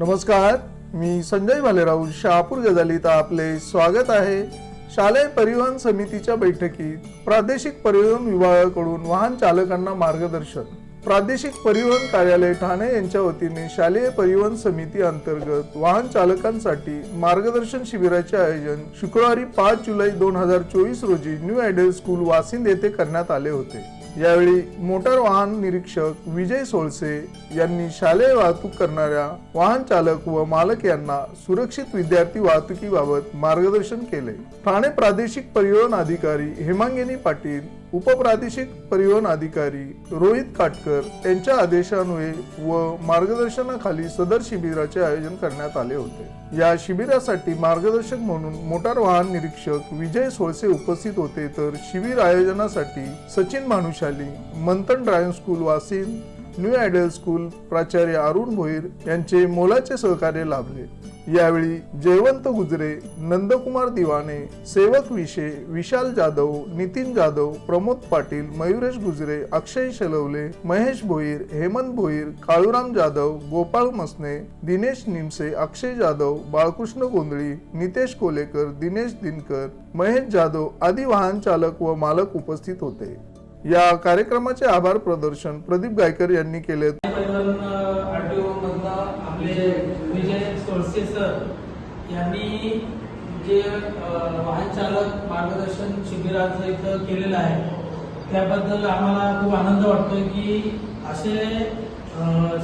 नमस्कार मी संजय भालेराव शहापूर गजालीत आपले स्वागत आहे. शालेय परिवहन समितीच्या बैठकीत प्रादेशिक परिवहन विभागाकडून वाहन चालकांना मार्गदर्शन. प्रादेशिक परिवहन कार्यालय ठाणे यांच्या वतीने शालेय परिवहन समिती अंतर्गत वाहन चालकांसाठी मार्गदर्शन शिबिराचे आयोजन शुक्रवारी पाच जुलै दोन हजार चोवीस रोजी न्यू आयडल स्कूल वासिंद येथे करण्यात आले होते. यावेळी मोटार वाहन निरीक्षक विजय सोळसे यांनी शालेय वाहतूक करणाऱ्या वाहन चालक व मालक यांना सुरक्षित विद्यार्थी वाहतुकीबाबत मार्गदर्शन केले. ठाणे प्रादेशिक परिवहन अधिकारी हेमांगिनी पाटील उपप्रादेशिक परिवहन अधिकारी रोहित काटकर यांच्या आदेशान्वये व मार्गदर्शनाखाली सदर शिबिराचे आयोजन करण्यात आले होते. या शिबिरासाठी मार्गदर्शक म्हणून मोटार वाहन निरीक्षक विजय सोळसे उपस्थित होते तर शिबिर आयोजनासाठी सचिन भानुशाली मंथन ड्रायव्हिंग स्कूल वासिन न्यू आयडल स्कूल प्राचार्य अरुण भोईर यांचे मोलाचे सहकार्य लाभले. यावेळी जयवंत गुजरे नंदकुमार दिवाने सेवक विशे विशाल जाधव नितीन जाधव प्रमोद पाटील मयुरेश गुजरे अक्षय शेलवले महेश भोईर हेमंत भोईर काळूराम जाधव गोपाळ मसने दिनेश निमसे अक्षय जाधव बाळकृष्ण गोंधळी नितेश कोलेकर दिनेश दिनकर महेश जाधव आदी वाहन चालक व मालक उपस्थित होते. या कार्यक्रमाचे आभार प्रदर्शन प्रदीप गायकर यांनी केले. सोळसे सर यांनी जे वाहनचालक वाहन चालक मार्गदर्शन शिबिराचं इथं केलेलं आहे त्याबद्दल आम्हाला खूप आनंद वाटतोय की असे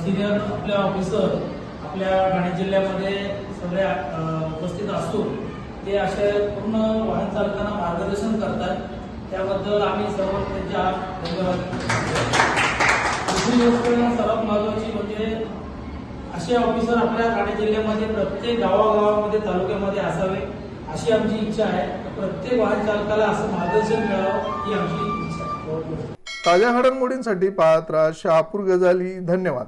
सिनियर आपल्या ऑफिसर आपल्या ठाणे जिल्ह्यामध्ये सगळे उपस्थित असून ते असे पूर्ण वाहन चालकांना मार्गदर्शन करतात. त्याबद्दल आम्ही सर्व त्यांच्या धन्यवाद. दुसरी गोष्ट सर्वात महत्वाची म्हणजे असे ऑफिसर आपल्या ठाणे जिल्ह्यामध्ये प्रत्येक गावागावामध्ये तालुक्यामध्ये असावे अशी आमची इच्छा आहे. प्रत्येक वाहन चालकाला असं मार्गदर्शन मिळावं ही आमची इच्छा आहे. ताज्या घडामोडींसाठी पाहत राहा शहापूर गजाली. धन्यवाद.